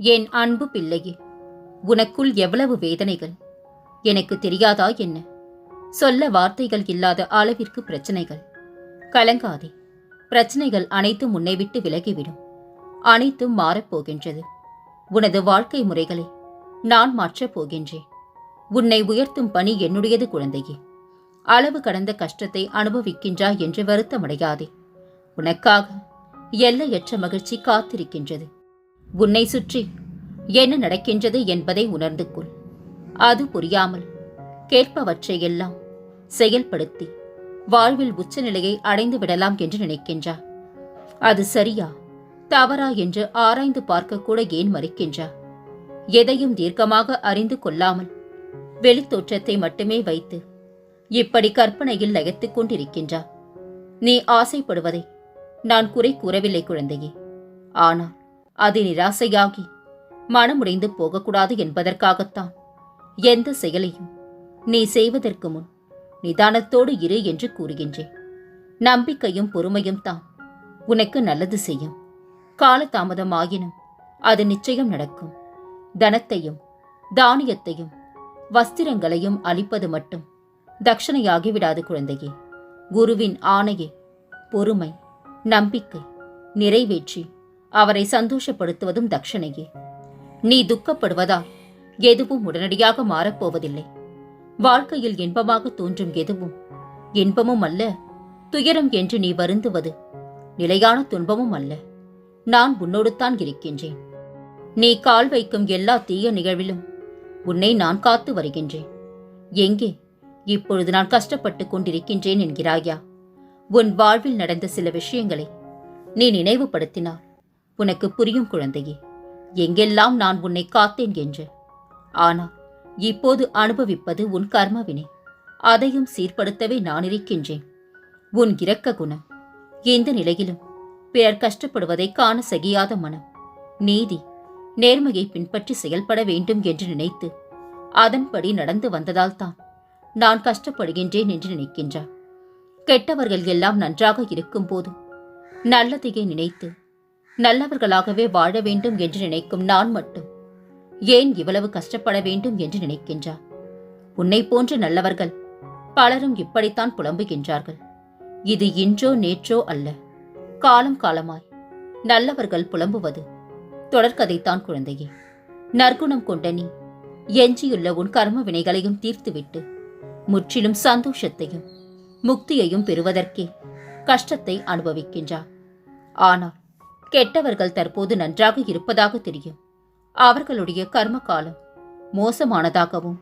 என் அன்பு பிள்ளையே உனக்குள் எவ்வளவு வேதனைகள்? எனக்கு தெரியாதா என்ன? சொல்ல வார்த்தைகள் இல்லாத அளவிற்கு பிரச்சனைகள். கலங்காதே பிரச்சனைகள் அனைத்தும் உன்னை விட்டு விலகிவிடும். அனைத்தும் மாறப்போகின்றது. உனது வாழ்க்கை முறைகளை நான் மாற்றப் போகின்றேன். உன்னை உயர்த்தும் பணி என்னுடையது குழந்தையே. அளவு கடந்த கஷ்டத்தை அனுபவிக்கின்றாய் என்று வருத்தமடையாதே. உனக்காக எல்லையற்ற மகிழ்ச்சி காத்திருக்கின்றது. உன்னை சுற்றி என்ன நடக்கின்றது என்பதை உணர்ந்து கொள். அது புரியாமல் கேட்பவற்றை எல்லாம் செயல்படுத்தி வாழ்வில் உச்சநிலையை அடைந்து விடலாம் என்று நினைக்கின்றார். அது சரியா தவறா என்று ஆராய்ந்து பார்க்க கூட ஏன் மறுக்கின்றார்? எதையும் தீர்க்கமாக அறிந்து கொள்ளாமல் வெளித்தோற்றத்தை மட்டுமே வைத்து இப்படி கற்பனையில் லயத்துக் கொண்டிருக்கின்றார். நீ ஆசைப்படுவதை நான் குறை கூறவில்லை குழந்தையே. ஆனால் அது நிராசையாகி மனமுடைந்து போகக்கூடாது என்பதற்காகத்தான். எந்த செயலையும் நீ செய்வதற்கு முன் நிதானத்தோடு இரு என்று கூறுகின்றேன். நம்பிக்கையும் பொறுமையும் தான் உனக்கு நல்லது செய்யும். காலதாமதம் ஆயினும் அது நிச்சயம் நடக்கும். தனத்தையும் தானியத்தையும் வஸ்திரங்களையும் அளிப்பது மட்டும் தட்சணையாகிவிடாது குழந்தையே. குருவின் ஆணையை பொறுமை நம்பிக்கை நிறைவேற்றி அவரை சந்தோஷப்படுத்துவதும் தக்ஷணையே நீ துக்கப்படுவதால் எதுவும் உடனடியாக மாறப்போவதில்லை. வாழ்க்கையில் இன்பமாக தோன்றும் எதுவும்? இன்பமும் அல்ல. துயரம் என்று நீ வருந்துவது. நிலையான துன்பமும் அல்ல. நான் உன்னோடுத்தான் இருக்கின்றேன். நீ கால் வைக்கும் எல்லா தீய நிகழ்விலும் உன்னை நான் காத்து வருகின்றேன். எங்கே? இப்பொழுது நான் கஷ்டப்பட்டுக் கொண்டிருக்கின்றேன் என்கிறாயா? உன் வாழ்வில் நடந்த சில விஷயங்களை நீ நினைவுபடுத்தினார் உனக்கு புரியும் குழந்தையே எங்கெல்லாம் நான் உன்னை காத்தேன் என்று. ஆனால் இப்போது அனுபவிப்பது உன் கர்மவினை. அதையும் சீர்படுத்தவே நான் இருக்கின்றேன். உன் இரக்க குணம். எந்த நிலையிலும் பிறர் கஷ்டப்படுவதை காண சகியாத மனம். நீதி நேர்மையை பின்பற்றி செயல்பட வேண்டும் என்று நினைத்து அதன்படி நடந்து வந்ததால்தான் நான் கஷ்டப்படுகின்றேன் என்று நினைக்கின்றார். கெட்டவர்கள் எல்லாம் நன்றாக இருக்கும் போதும் நல்லதையே நினைத்து நல்லவர்களாகவே வாழ வேண்டும் என்று நினைக்கும் நான் மட்டும். ஏன் இவ்வளவு கஷ்டப்பட வேண்டும் என்று நினைக்கின்றார்? உன்னை போன்ற நல்லவர்கள் பலரும் இப்படித்தான் புலம்புகின்றார்கள். இது இன்றோ நேற்றோ அல்ல. காலம் காலமாய் நல்லவர்கள் புலம்புவது தொடர்கதைத்தான் குழந்தையே. நற்குணம் கொண்ட நீ எஞ்சியுள்ள உன் கர்ம வினைகளையும் தீர்த்துவிட்டு முற்றிலும் சந்தோஷத்தையும் முக்தியையும் பெறுவதற்கே கஷ்டத்தை அனுபவிக்கின்றார் ஆனால் கெட்டவர்கள் தற்போது நன்றாக இருப்பதாக தெரியும். அவர்களுடைய கர்ம காலம் மோசமானதாகவும்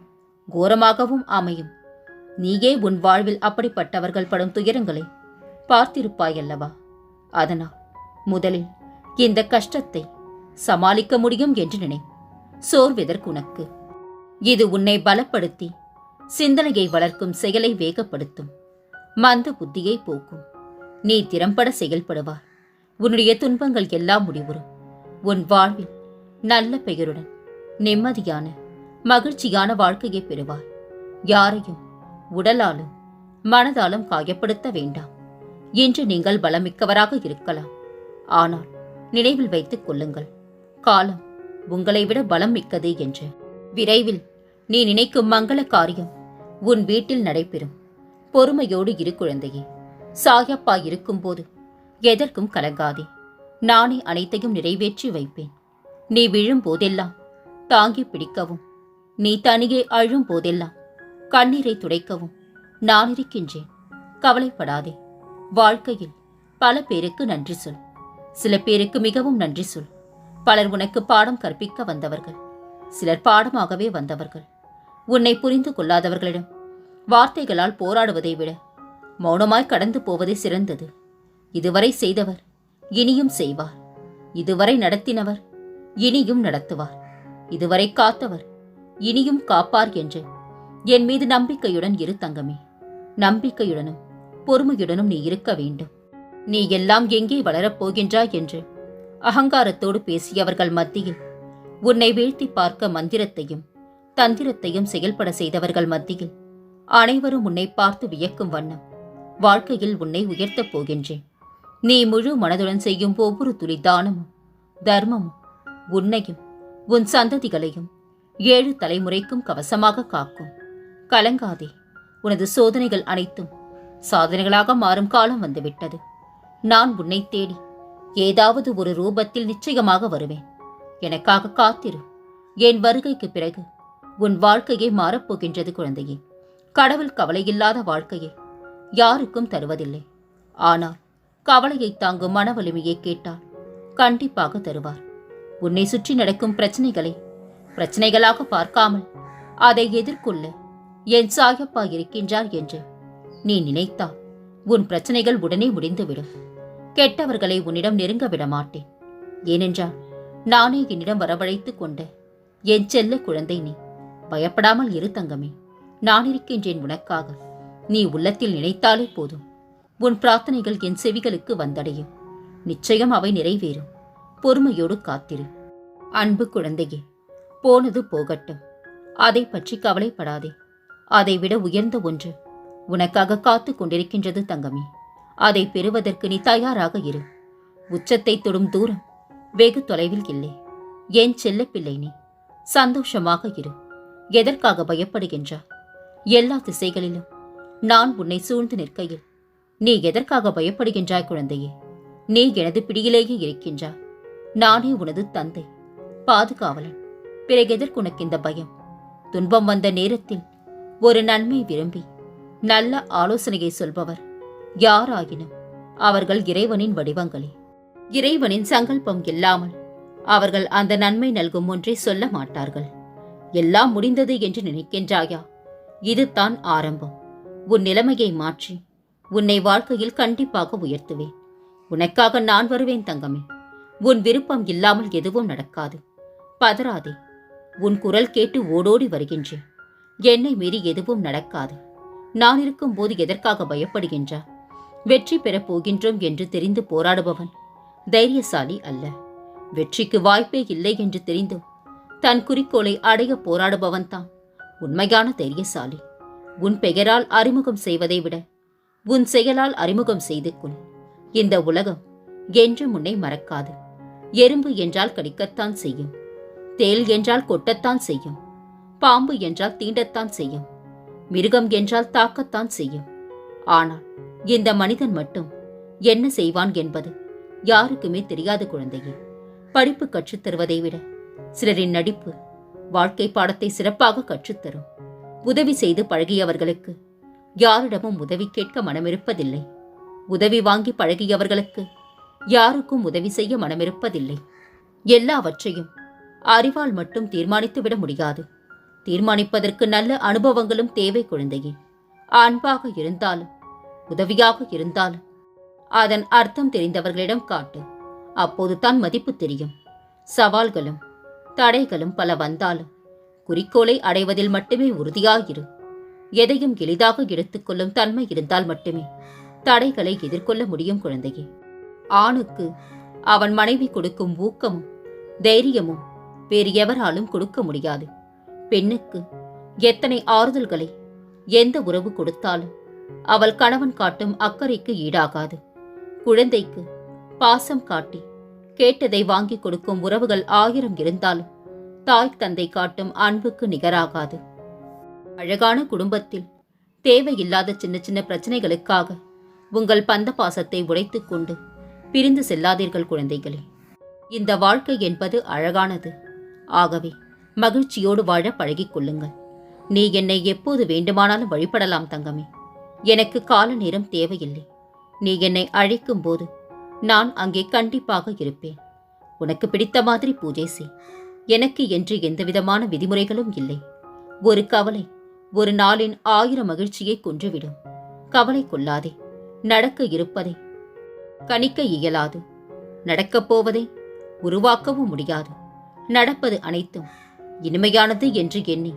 கோரமாகவும் அமையும். நீயே உன் வாழ்வில் அப்படிப்பட்டவர்கள் படும் துயரங்களை பார்த்திருப்பாயல்லவா? அதனால் முதலில் இந்த கஷ்டத்தை சமாளிக்க முடியும் என்று நினை. சோர்வெதற்கு உனக்கு. இது உன்னை பலப்படுத்தி சிந்தனையை வளர்க்கும் செயலை வேகப்படுத்தும். மந்த புத்தியை போக்கும். நீ திறம்பட செயல்படுவார் உன்னுடைய துன்பங்கள் எல்லாம் முடிவுறும் உன் வாழ்வில் நல்ல பெயருடன் நிம்மதியான மகிழ்ச்சியான வாழ்க்கையை பெறுவாய். யாரையும் உடலாலும் மனதாலும் காயப்படுத்த வேண்டாம். இன்று நீங்கள் பலமிக்கவராக இருக்கலாம். ஆனால் நினைவில் வைத்துக் கொள்ளுங்கள் காலம் உங்களை விட பலம் மிக்கது என்று. விரைவில் நீ நினைக்கும் மங்கள காரியம் உன் வீட்டில் நடைபெறும். பொறுமையோடு இரு குழந்தையே. சாயப்பா இருக்கும்போது எதற்கும் கலங்காதே. நானே அனைத்தையும் நிறைவேற்றி வைப்பேன். நீ விழும் போதெல்லாம் தாங்கி பிடிக்கவும். நீ தனியே அழும் போதெல்லாம் கண்ணீரை துடைக்கவும். நான் இருக்கின்றேன். கவலைப்படாதே. வாழ்க்கையில் பல பேருக்கு நன்றி சொல். சில பேருக்கு மிகவும் நன்றி சொல். பலர் உனக்கு பாடம் கற்பிக்க வந்தவர்கள். சிலர் பாடமாகவே வந்தவர்கள். உன்னை புரிந்து கொள்ளாதவர்களிடம் வார்த்தைகளால் போராடுவதை விட மௌனமாய் கடந்து போவதே சிறந்தது. இதுவரை செய்தவர் இனியும் செய்வார். இதுவரை நடத்தினவர் இனியும் நடத்துவார். இதுவரை காத்தவர் இனியும் காப்பார் என்று என் மீது நம்பிக்கையுடன் இரு தங்கமே. நம்பிக்கையுடனும் பொறுமையுடனும் நீ இருக்க வேண்டும். நீ எல்லாம் எங்கே வளரப் போகின்றாய் என்று அகங்காரத்தோடு பேசியவர்கள் மத்தியில் உன்னை வீழ்த்தி பார்க்க மந்திரத்தையும் தந்திரத்தையும் செயல்பட செய்தவர்கள் மத்தியில் அனைவரும் உன்னை பார்த்து வியக்கும் வண்ணம் வாழ்க்கையில் உன்னை உயர்த்தப் போகின்றேன். நீ முழு மனதுடன் செய்யும் ஒவ்வொரு துளி தானமும் தர்மமும் உன்னையும் உன் சந்ததிகளையும் ஏழு தலைமுறைக்கும் கவசமாக காக்கும். கலங்காதே உனது சோதனைகள் அனைத்தும் சாதனைகளாக மாறும் காலம் வந்துவிட்டது. நான் உன்னை தேடி ஏதாவது ஒரு ரூபத்தில் நிச்சயமாக வருவேன். எனக்காக காத்திரு. என் வருகைக்கு பிறகு உன் வாழ்க்கையே மாறப்போகின்றது குழந்தையே. கடவுள் கவலையில்லாத வாழ்க்கையை யாருக்கும் தருவதில்லை. ஆனால் கவலையை தாங்கும் மன வலிமையை கேட்டால் கண்டிப்பாக தருவார். உன்னை சுற்றி நடக்கும் பிரச்சனைகளை பிரச்சனைகளாக பார்க்காமல் அதை எதிர்கொள்ள என் சாயப்பா இருக்கின்றார் என்று நீ நினைத்தால் உன் பிரச்சனைகள் உடனே முடிந்துவிடும். கெட்டவர்களை உன்னிடம் நெருங்க விட மாட்டேன். ஏனென்றால் நானே என்னிடம் வரவழைத்துக் கொண்ட என் செல்ல குழந்தை நீ. பயப்படாமல் இரு தங்கமே நான் இருக்கின்றேன் உனக்காக. நீ உள்ளத்தில் நினைத்தாலே போதும். உன் பிரார்த்தனைகள் என் செவிகளுக்கு வந்தடையும் நிச்சயம் அவை நிறைவேறும். பொறுமையோடு காத்திரு. அன்பு குழந்தையே போனது போகட்டும். அதை பற்றி கவலைப்படாதே. அதைவிட உயர்ந்த ஒன்று. உனக்காக காத்து கொண்டிருக்கின்றது தங்கமே. அதை பெறுவதற்கு நீ தயாராக இரு. உச்சத்தை தொடும் தூரம் வெகு தொலைவில் இல்லை. என் செல்ல பிள்ளை நீ? சந்தோஷமாக இரு. எதற்காக பயப்படுகின்றாய்? எல்லா திசைகளிலும் நான் உன்னை சூழ்ந்து நிற்கையில் நீ எதற்காக பயப்படுகின்றாய் குழந்தையே? நீ எனது பிடியிலேயே இருக்கின்றாய் நானே உனது தந்தை பாதுகாவலன். பிறகு எதற்கு உனக்கு இந்த பயம்? துன்பம் வந்த நேரத்தில் ஒரு நன்மை விரும்பி நல்ல ஆலோசனையை சொல்பவர் யாராயினும் அவர்கள் இறைவனின் வடிவங்களே. இறைவனின் சங்கல்பம் இல்லாமல் அவர்கள் அந்த நன்மை நல்கும் ஒன்றை சொல்ல மாட்டார்கள். எல்லாம் முடிந்தது என்று நினைக்கின்றாயா? இதுதான் ஆரம்பம். உன் நிலைமையை மாற்றி உன்னை வாழ்க்கையில் கண்டிப்பாக உயர்த்துவேன். உனக்காக நான் வருவேன் தங்கமே. உன் விருப்பம் இல்லாமல் எதுவும் நடக்காது. பதறாதே. உன் குரல் கேட்டு ஓடோடி வருகின்றேன். என்னை மீறி எதுவும் நடக்காது. நான் இருக்கும்போது எதற்காக பயப்படுகின்றா? வெற்றி பெறப் போகின்றோம் என்று தெரிந்து போராடுபவன் தைரியசாலி அல்ல. வெற்றிக்கு வாய்ப்பே இல்லை என்று தெரிந்தும் தன் குறிக்கோளை அடைய போராடுபவன்தான் உண்மையான தைரியசாலி. உன் பெயரால் அறிமுகம் செய்வதை விட உன் செயலால் அறிமுகம் செய்து கொள். இந்த உலகம் என்றும் உன்னை மறக்காது. எறும்பு என்றால் கடிக்கத்தான் செய்யும். தேல் என்றால் கொட்டத்தான் செய்யும். பாம்பு என்றால் தீண்டத்தான் செய்யும். மிருகம் என்றால் தாக்கத்தான் செய்யும். ஆனால் இந்த மனிதன் மட்டும் என்ன செய்வான் என்பது யாருக்குமே தெரியாத குழந்தையே. படிப்பு கற்றுத் தருவதை விட சிலரின் நடிப்பு வாழ்க்கை பாடத்தை சிறப்பாக கற்றுத்தரும் உதவி செய்து பழகியவர்களுக்கு யாரிடமும் உதவி கேட்க மனமிருப்பதில்லை. உதவி வாங்கி பழகியவர்களுக்கு யாருக்கும் உதவி செய்ய மனமிருப்பதில்லை. எல்லாவற்றையும் அறிவால் மட்டும் தீர்மானித்துவிட முடியாது. தீர்மானிப்பதற்கு நல்ல அனுபவங்களும் தேவை குழந்தையே. அன்பாக இருந்தாலும் உதவியாக இருந்தாலும் அதன் அர்த்தம் தெரிந்தவர்களிடம் காட்டு. அப்போது தான் மதிப்பு தெரியும். சவால்களும் தடைகளும் பல வந்தாலும் குறிக்கோளை அடைவதில் மட்டுமே உறுதியாயிரு. எதையும் எளிதாக எடுத்துக்கொள்ளும் தன்மை இருந்தால் மட்டுமே தடைகளை எதிர்கொள்ள முடியும் குழந்தையே. ஆணுக்கு அவன் மனைவி கொடுக்கும் ஊக்கமும் தைரியமும் வேறு எவராலும் கொடுக்க முடியாது. பெண்ணுக்கு எத்தனை ஆறுதல்களை எந்த உறவு கொடுத்தாலும் அவள் கணவன் காட்டும் அக்கறைக்கு ஈடாகாது. குழந்தைக்கு பாசம் காட்டி கேட்டதை வாங்கி கொடுக்கும் உறவுகள் ஆயிரம் இருந்தாலும் தாய் தந்தை காட்டும் அன்புக்கு நிகராகாது. அழகான குடும்பத்தில் தேவையில்லாத சின்ன சின்ன பிரச்சனைகளுக்காக உங்கள் பந்த பாசத்தை உடைத்து கொண்டு பிரிந்து செல்லாதீர்கள் குழந்தைகளே. இந்த வாழ்க்கை என்பது அழகானது. ஆகவே மகிழ்ச்சியோடு வாழ பழகிக் கொள்ளுங்கள். நீ என்னை எப்போது வேண்டுமானாலும் வழிபடலாம் தங்கமே. எனக்கு கால நேரம் தேவையில்லை. நீ என்னை அழைக்கும் போது நான் அங்கே கண்டிப்பாக இருப்பேன். உனக்கு பிடித்த மாதிரி பூஜை செய். எனக்கு என்று எந்தவிதமான விதிமுறைகளும் இல்லை. ஒரு கவலை ஒரு நாளின் ஆயிரம் மகிழ்ச்சியை கொன்றுவிடும். கவலை கொள்ளாதே நடக்க இருப்பதை. கணிக்க இயலாது நடக்கப் போவதை உருவாக்கவும் முடியாது. நடப்பது அனைத்தும் இனிமையானது என்று எண்ணி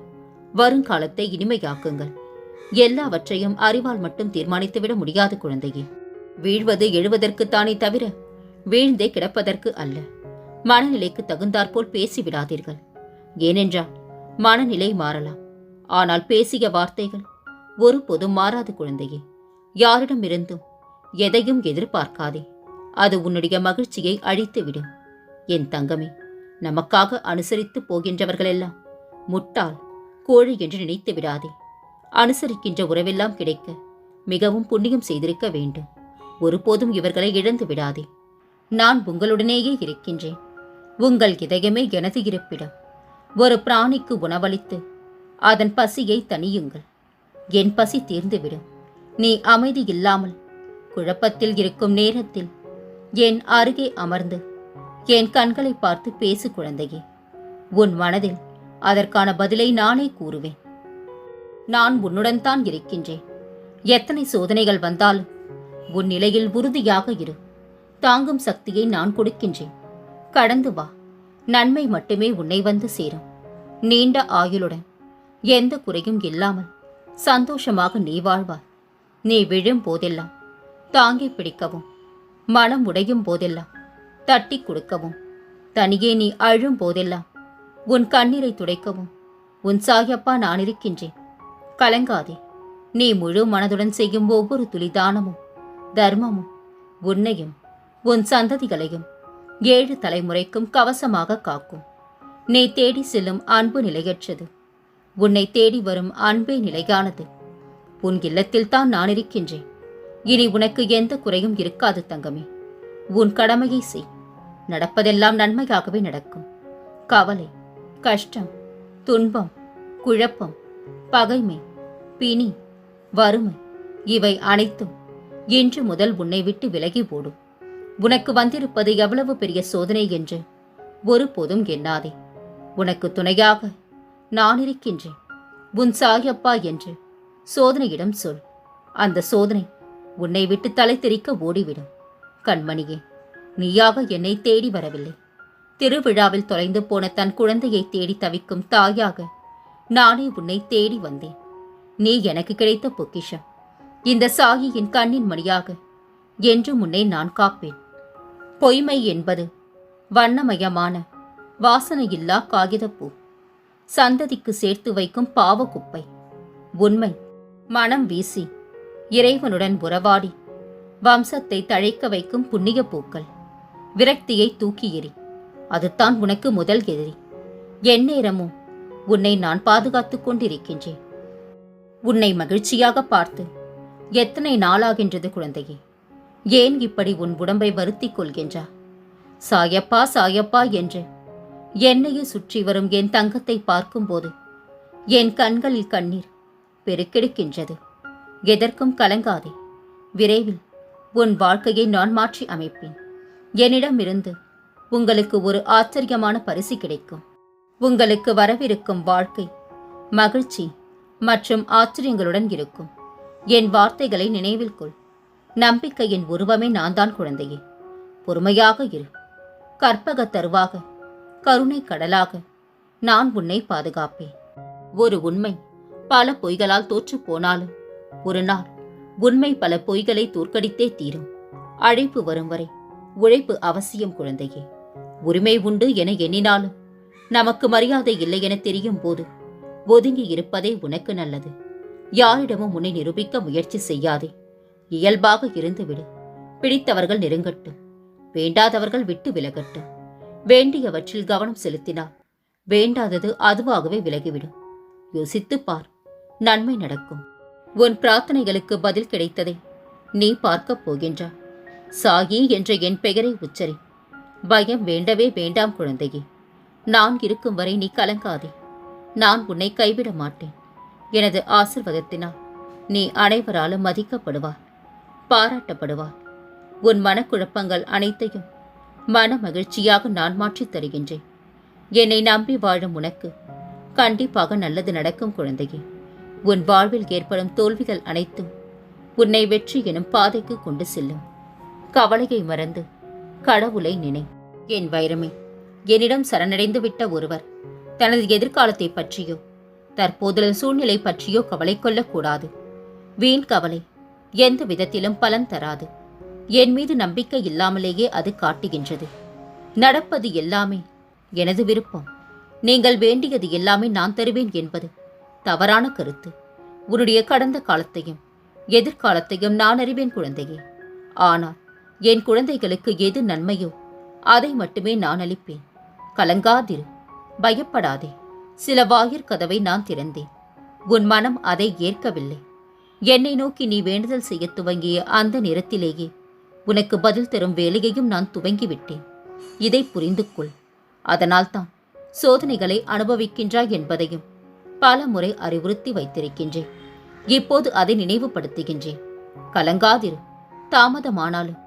வருங்காலத்தை இனிமையாக்குங்கள். எல்லாவற்றையும் அறிவால் மட்டும் தீர்மானித்துவிட முடியாது குழந்தையே. வீழ்வது எழுவதற்குத்தானே தவிர வீழ்ந்தே கிடப்பதற்கு அல்ல. மனநிலைக்கு தகுந்தாற்போல் பேசிவிடாதீர்கள். ஏனென்றால் மனநிலை மாறலாம். ஆனால் பேசிய வார்த்தைகள் ஒருபோதும் மாறாது குழந்தையே. யாரிடமிருந்தும் எதையும் எதிர்பார்க்காதே. அது உன்னுடைய மகிழ்ச்சியை அழித்துவிடும். என் தங்கமே நமக்காக அனுசரித்து போகின்றவர்களெல்லாம் முட்டாள் கோழி என்று நினைத்து விடாதே. அனுசரிக்கின்ற உறவெல்லாம் கிடைக்க மிகவும் புண்ணியம் செய்திருக்க வேண்டும். ஒருபோதும் இவர்களை இழந்து விடாதே. நான் உங்களுடனேயே இருக்கின்றேன். உங்கள் இதயமே எனது இருப்பிடம். ஒரு பிராணிக்கு உணவளித்து அதன் பசியை தணியுங்கள். என் பசி தீர்ந்துவிடும். நீ அமைதி இல்லாமல் குழப்பத்தில் இருக்கும் நேரத்தில் என் அருகே அமர்ந்து என் கண்களை பார்த்து பேசு குழந்தையே. உன் மனதில் அதற்கான பதிலை நானே கூறுவேன். நான் உன்னுடன் தான் இருக்கின்றேன். எத்தனை சோதனைகள் வந்தாலும் உன் நிலையில் உறுதியாக இரு. தாங்கும் சக்தியை நான் கொடுக்கின்றேன். கடந்து வா. நன்மை மட்டுமே உன்னை வந்து சேரும். நீண்ட ஆயுளுடன். எந்த குறையும் இல்லாமல் சந்தோஷமாக நீ வாழ்வாய். நீ விழும் போதெல்லாம் தாங்கி பிடிக்கவும் மனம் உடையும் போதெல்லாம் தட்டி கொடுக்கவும் தனியே நீ அழும் போதெல்லாம் உன் கண்ணீரை துடைக்கவும் உன் சாயப்பா நான் இருக்கின்றேன். கலங்காதே நீ முழு மனதுடன் செய்யும் ஒவ்வொரு துளிதானமும் தர்மமும் உன்னையும் உன் சந்ததிகளையும் ஏழு தலைமுறைக்கும் கவசமாக காக்கும். நீ தேடி செல்லும் அன்பு நிலையற்றது. உன்னை தேடி வரும் அன்பே நிலையானது. உன் இல்லத்தில் தான் நான் இருக்கின்றேன். இனி உனக்கு எந்த குறையும் இருக்காது தங்கமே. உன் கடமையை செய். நடப்பதெல்லாம் நன்மையாகவே நடக்கும். கவலை கஷ்டம் துன்பம் குழப்பம் பகைமை பிணி வறுமை இவை அனைத்தும் இன்று முதல் உன்னை விட்டு விலகி ஓடும். உனக்கு வந்திருப்பது எவ்வளவு பெரிய சோதனை என்று ஒருபோதும் எண்ணாதே. உனக்கு துணையாக நான் இருக்கின்றேன். உன் சாயப்பா என்று சோதனையிடம் சொல். அந்த சோதனை உன்னை விட்டு தலை தெறிக்க ஓடிவிடும். கண்மணியே நீயாக என்னை தேடி வரவில்லை. திருவிழாவில் தொலைந்து போன தன் குழந்தையை தேடி தவிக்கும் தாயாக நானே உன்னை தேடி வந்தேன். நீ எனக்கு கிடைத்த பொக்கிஷம். இந்த சாயியின் கண்ணின் மணியாக என்றும் உன்னை நான் காப்பேன். பொய்மை என்பது வண்ணமயமான வாசனையில்லா காகிதப்பூ. சந்ததிக்கு சேர்த்து வைக்கும் பாவக்குப்பை உண்மை. மனம் வீசி. இறைவனுடன் உறவாடி. வம்சத்தை தழைக்க வைக்கும் புண்ணிய பூக்கள். விரக்தியை தூக்கி எறி. அதுதான் உனக்கு முதல் எதிரி. எந்நேரமும் உன்னை நான் பாதுகாத்துக் கொண்டிருக்கின்றேன். உன்னை மகிழ்ச்சியாக பார்த்து எத்தனை நாளாகின்றது குழந்தையே? ஏன் இப்படி உன் உடம்பை வருத்திக் கொள்கின்றா? சாயப்பா சாயப்பா என்று என்னையே சுற்றி வரும் என் தங்கத்தை பார்க்கும்போது என் கண்களில் கண்ணீர் பெருக்கெடுக்கின்றது. எதற்கும் கலங்காதே. விரைவில் உன் வாழ்க்கையை நான் மாற்றி அமைப்பேன். என்னிடமிருந்து உங்களுக்கு ஒரு ஆச்சரியமான பரிசு கிடைக்கும். உங்களுக்கு வரவிருக்கும் வாழ்க்கை மகிழ்ச்சி மற்றும் ஆச்சரியங்களுடன் இருக்கும். என் வார்த்தைகளை நினைவில் கொள். நம்பிக்கையின் உருவமே நான் தான் குழந்தையே. பொறுமையாக இரு. கற்பக தருவாக கருணை கடலாக நான் உன்னை பாதுகாப்பேன். ஒரு உண்மை பல பொய்களால் தோற்றுப் போனாலும் ஒரு நாள் உண்மை பல பொய்களை தோற்கடித்தே தீரும். அழைப்பு வரும் வரை உழைப்பு அவசியம் குழந்தையே. உரிமை உண்டு என எண்ணினாலும் நமக்கு மரியாதை இல்லை என தெரியும் போது ஒதுங்கி இருப்பதே உனக்கு நல்லது. யாரிடமும் உன்னை நிரூபிக்க முயற்சி செய்யாதே. இயல்பாக இருந்துவிடு. பிடித்தவர்கள் நெருங்கட்டும். வேண்டாதவர்கள் விட்டு விலகட்டும். வேண்டியவற்றில் கவனம் செலுத்தினார் வேண்டாதது அதுவாகவே விலகிவிடும். யோசித்துப் பார் நன்மை நடக்கும். உன் பிரார்த்தனைகளுக்கு பதில் கிடைத்ததை நீ பார்க்கப் போகின்றாய் சாகி என்ற என் பெயரை உச்சரி. பயம் வேண்டவே வேண்டாம் குழந்தையே. நான் இருக்கும் வரை நீ கலங்காதே. நான் உன்னை கைவிட மாட்டேன். எனது ஆசிர்வாதத்தினால் நீ அனைவராலும் மதிக்கப்படுவார் பாராட்டப்படுவார் உன் மனக்குழப்பங்கள் அனைத்தையும் மன மகிழ்ச்சியாக நான் மாற்றித் தருகின்றேன். என்னை நம்பி வாழும் உனக்கு கண்டிப்பாக நல்லது நடக்கும் குழந்தையே. உன் வாழ்வில் ஏற்படும் தோல்விகள் அனைத்தும் உன்னை வெற்றி எனும் பாதைக்கு கொண்டு செல்லும். கவலையை மறந்து கடவுளை நினை. என் வைரமே என்னிடம் சரணடைந்து விட்ட ஒருவர் தனது எதிர்காலத்தை பற்றியோ தற்போதுள்ள சூழ்நிலை பற்றியோ கவலை கொள்ளக்கூடாது. வீண் கவலை எந்த விதத்திலும் பலன் தராது. என் மீது நம்பிக்கை இல்லாமலேயே அது காட்டுகின்றது. நடப்பது எல்லாமே எனது விருப்பம். நீங்கள் வேண்டியது எல்லாமே நான் தருவேன் என்பது தவறான கருத்து. உன்னுடைய கடந்த காலத்தையும் எதிர்காலத்தையும் நான் அறிவேன் குழந்தையே. ஆனால் என் குழந்தைகளுக்கு எது நன்மையோ அதை மட்டுமே நான் அளிப்பேன். கலங்காதிரு பயப்படாதே. சில வாயிற் கதவை நான் திறந்தேன். உன் மனம் அதை ஏற்கவில்லை. என்னை நோக்கி நீ வேண்டுதல் செய்யத் துவங்கிய அந்த நேரத்திலேயே உனக்கு பதில் தரும் வேலையையும் நான் துவங்கிவிட்டேன். இதை புரிந்து கொள் அதனால்தான் சோதனைகளை அனுபவிக்கின்றாய் என்பதையும் பல முறை அறிவுறுத்தி வைத்திருக்கின்றேன். இப்போது அதை நினைவுபடுத்துகின்றேன். கலங்காதிரு. தாமதமானாலும்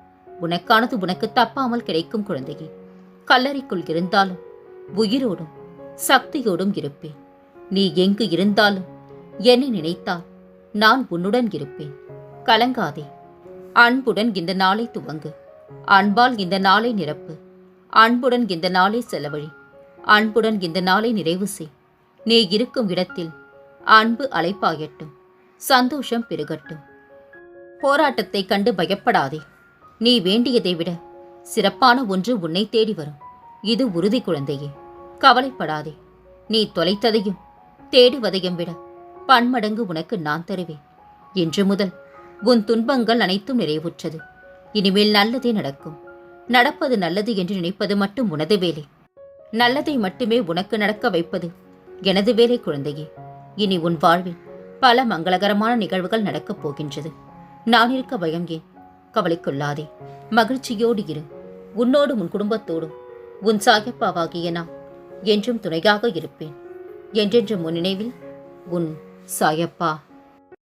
உனக்கானது உனக்கு தப்பாமல் கிடைக்கும் குழந்தையே. கல்லறைக்குள் இருந்தாலும் உயிரோடும் சக்தியோடும் இருப்பேன். நீ எங்கு இருந்தாலும் என்னை நினைத்தால் நான் உன்னுடன் இருப்பேன். கலங்காதே. அன்புடன் இந்த நாளை துவங்கு. அன்பால் இந்த நாளை நிரப்பு. அன்புடன் இந்த நாளை செலவழி. அன்புடன் இந்த நாளை நிறைவு செய். நீ இருக்கும் இடத்தில் அன்பு அலைப்பாயட்டும் சந்தோஷம் பெருகட்டும். போராட்டத்தை கண்டு பயப்படாதே. நீ வேண்டியதை விட சிறப்பான ஒன்று உன்னை தேடி வரும். இது உறுதி குழந்தையே. கவலைப்படாதே. நீ தொலைத்ததையும் தேடுவதையும் விட பன்மடங்கு உனக்கு நான் தருவேன். இன்று முதல் உன் துன்பங்கள் அனைத்தும் நிறைவுற்றது. இனிமேல் நல்லதே நடக்கும். நடப்பது நல்லது என்று நினைப்பது மட்டும் உனது வேலை. நல்லதை மட்டுமே உனக்கு நடக்க வைப்பது எனது வேலை குழந்தையே. இனி உன் வாழ்வில் பல மங்களகரமான நிகழ்வுகள் நடக்கப் போகின்றது. நான் இருக்க பயம் ஏன் கவலைக்கொள்ளாதே. மகிழ்ச்சியோடு இரு. உன்னோடும் உன் குடும்பத்தோடும் உன் சாயப்பாவாகிய நான் என்றும் துணையாக இருப்பேன். என்றென்றும் உன் நினைவில் உன் சாயப்பா